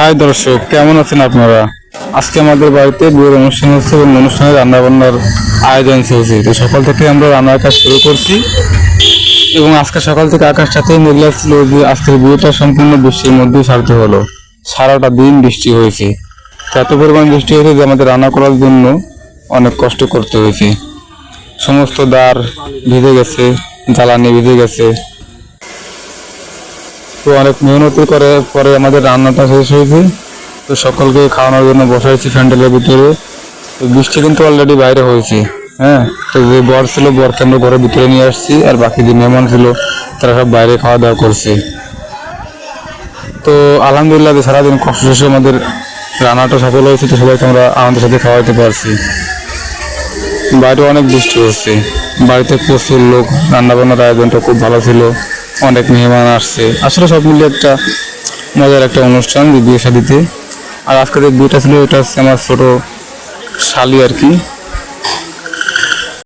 High দর্শক, কেমন আছেন আপনারা? আজকে আমাদের বাড়িতে বিয়ের অনুষ্ঠান হচ্ছে এবং অনুষ্ঠানে রান্না বান্নার আয়োজন চলছে। তো সকাল থেকে আমরা রান্নার কাজ শুরু করছি এবং আজকে সকাল থেকে আকাশটাতেই মেঘলা ছিল যে আজকের বিয়েটা সম্পূর্ণ বৃষ্টির মধ্যেই সারতে হলো। সারাটা দিন বৃষ্টি হয়েছে। এত পরিমাণ বৃষ্টি হয়েছে যে আমাদের রান্না করার জন্য অনেক কষ্ট করতে হয়েছে। সমস্ত দ্বার ভিজে গেছে, জ্বালানি ভিজে গেছে। তো অনেক মেহনতি করে পরে আমাদের রান্নাটা শেষ হয়েছে। তো সকলকে খাওয়ানোর জন্য বসাইছি ফ্যান্ডেলের ভিতরে। তো বৃষ্টি কিন্তু অলরেডি বাইরে হয়েছে হ্যাঁ? তো যে বর ছিল বরকে আমরা ঘরের ভিতরে নিয়ে আসছি আর বাকি যে মেহমান ছিল, তারা সব বাইরে খাওয়া দাওয়া করছে। তো আলহামদুলিল্লাহ যে সারাদিন কষ্ট শেষে আমাদের রান্নাটা সফল হয়েছে, তো সবাইকে আমরা আমাদের সাথে খাওয়াইতে পারছি। বাইরে অনেক বৃষ্টি হচ্ছে। বাড়িতে প্রচুর লোক, রান্নাবান্নার আয়োজনটা খুব ভালো ছিল। অনেক মেহমান আসছে। আসলে সব মিলিয়ে একটা মজার একটা অনুষ্ঠান বিয়ে শাদিতে। আর আজকে যে বিয়েটা ছিল, এটা হচ্ছে আমার ছোটো শালি আর কি।